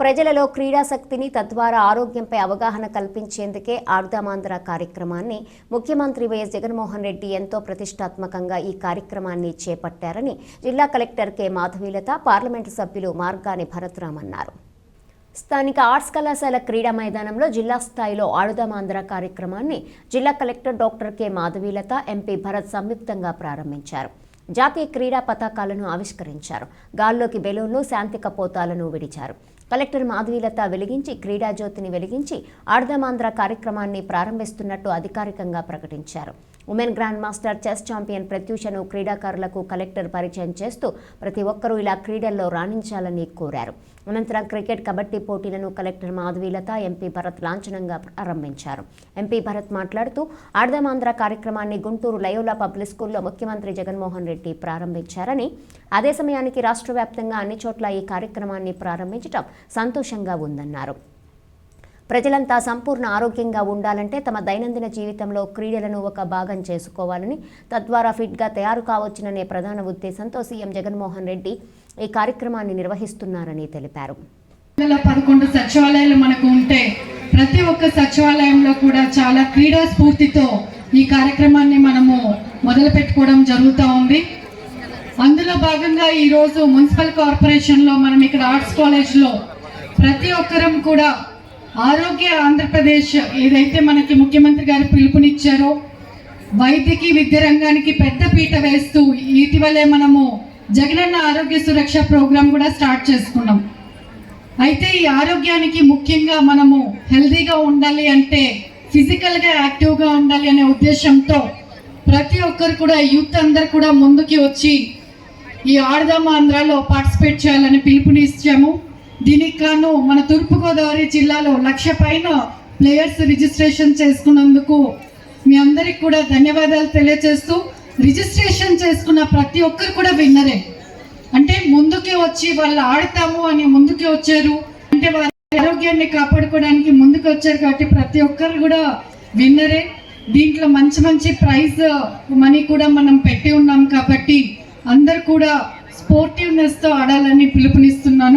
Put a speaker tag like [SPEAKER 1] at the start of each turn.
[SPEAKER 1] ప్రజలలో క్రీడాశక్తిని తద్వారా ఆరోగ్యంపై అవగాహన కల్పించేందుకే ఆర్ధమాంధ్ర కార్యక్రమాన్ని ముఖ్యమంత్రి వైఎస్ జగన్మోహన్ రెడ్డి ఎంతో ప్రతిష్టాత్మకంగా ఈ కార్యక్రమాన్ని చేపట్టారని జిల్లా కలెక్టర్ కె మాధవీలత పార్లమెంటు సభ్యులు మార్గాని భరత్రామ్ అన్నారు. స్థానిక ఆర్ట్స్ కళాశాల క్రీడా మైదానంలో జిల్లా స్థాయిలో ఆడుదామాంధ్ర కార్యక్రమాన్ని జిల్లా collector doctor K Madhavilatha MP Bharat సంయుక్తంగా ప్రారంభించారు. జాతీయ క్రీడా పతాకాలను ఆవిష్కరించారు. గాల్లోకి బెలూన్లు శాంతి కపోతాలను విడిచారు. కలెక్టర్ మాధవీలత వెలిగించి క్రీడా జ్యోతిని వెలిగించి ఆర్ధమాంధ్ర కార్యక్రమాన్ని ప్రారంభిస్తున్నట్టు అధికారికంగా ప్రకటించారు. Women grand master chess champion ప్రత్యూషను క్రీడాకారులకు కలెక్టర్ పరిచయం చేస్తూ ప్రతి ఒక్కరూ ఇలా క్రీడల్లో రాణించాలని కోరారు. అనంతరం క్రికెట్ కబడ్డీ పోటీలను కలెక్టర్ మాధవీలత ఎంపీ భరత్ లాంఛనంగా ప్రారంభించారు. ఎంపీ భరత్ మాట్లాడుతూ ఆడదామాంధ్ర కార్యక్రమాన్ని గుంటూరు లయోలా పబ్లిక్ స్కూల్లో ముఖ్యమంత్రి జగన్మోహన్ రెడ్డి ప్రారంభించారని అదే సమయానికి రాష్ట్ర వ్యాప్తంగా అన్ని చోట్ల ఈ కార్యక్రమాన్ని ప్రారంభించడం సంతోషంగా ఉందన్నారు. ప్రజలంతా సంపూర్ణ ఆరోగ్యంగా ఉండాలంటే తమ దైనందిన జీవితంలో క్రీడలను ఒక భాగం చేసుకోవాలని తద్వారా ఫిట్గా తయారు కావచ్చుననే ప్రధాన ఉద్దేశంతో సీఎం జగన్మోహన్ రెడ్డి ఈ కార్యక్రమాన్ని నిర్వహిస్తున్నారని తెలిపారు.
[SPEAKER 2] పదకొండు సచివాలయాలు మనకు ఉంటే ప్రతి ఒక్క సచివాలయంలో కూడా చాలా క్రీడా స్ఫూర్తితో ఈ కార్యక్రమాన్ని మనము మొదలు పెట్టుకోవడం జరుగుతూ ఉంది. అందులో భాగంగా ఈరోజు మున్సిపల్ కార్పొరేషన్లో మనం ఇక్కడ ఆర్ట్స్ కాలేజ్లో ప్రతి ఒక్కరం కూడా ఆరోగ్య ఆంధ్రప్రదేశ్ ఏదైతే మనకి ముఖ్యమంత్రి గారు పిలుపునిచ్చారో వైద్యకి విద్య రంగానికి పెద్ద పీట వేస్తూ ఇటీవలే మనము జగనన్న ఆరోగ్య సురక్ష ప్రోగ్రాం కూడా స్టార్ట్ చేసుకున్నాం. అయితే ఈ ఆరోగ్యానికి ముఖ్యంగా మనము హెల్దీగా ఉండాలి అంటే ఫిజికల్గా యాక్టివ్గా ఉండాలి అనే ఉద్దేశంతో ప్రతి ఒక్కరు కూడా యూత్ అందరు కూడా ముందుకి వచ్చి ఈ ఆడదామ ఆంధ్రాలో పార్టిసిపేట్ చేయాలని పిలుపునిచ్చాము. దీనికి గాను మన తూర్పుగోదావరి జిల్లాలో లక్ష పైన ప్లేయర్స్ రిజిస్ట్రేషన్ చేసుకున్నందుకు మీ అందరికి కూడా ధన్యవాదాలు తెలియజేస్తూ రిజిస్ట్రేషన్ చేసుకున్న ప్రతి ఒక్కరు కూడా విన్నరే. అంటే ముందుకే వచ్చి వాళ్ళు ఆడతాము అని ముందుకే వచ్చారు. అంటే వారి ఆరోగ్యాన్ని కాపాడుకోవడానికి ముందుకు వచ్చారు కాబట్టి ప్రతి ఒక్కరు కూడా విన్నరే. దీంట్లో మంచి మంచి ప్రైజ్ మనీ కూడా మనం పెట్టి ఉన్నాం కాబట్టి అందరు కూడా స్పోర్టివ్నెస్తో ఆడాలని పిలుపునిస్తున్నాను.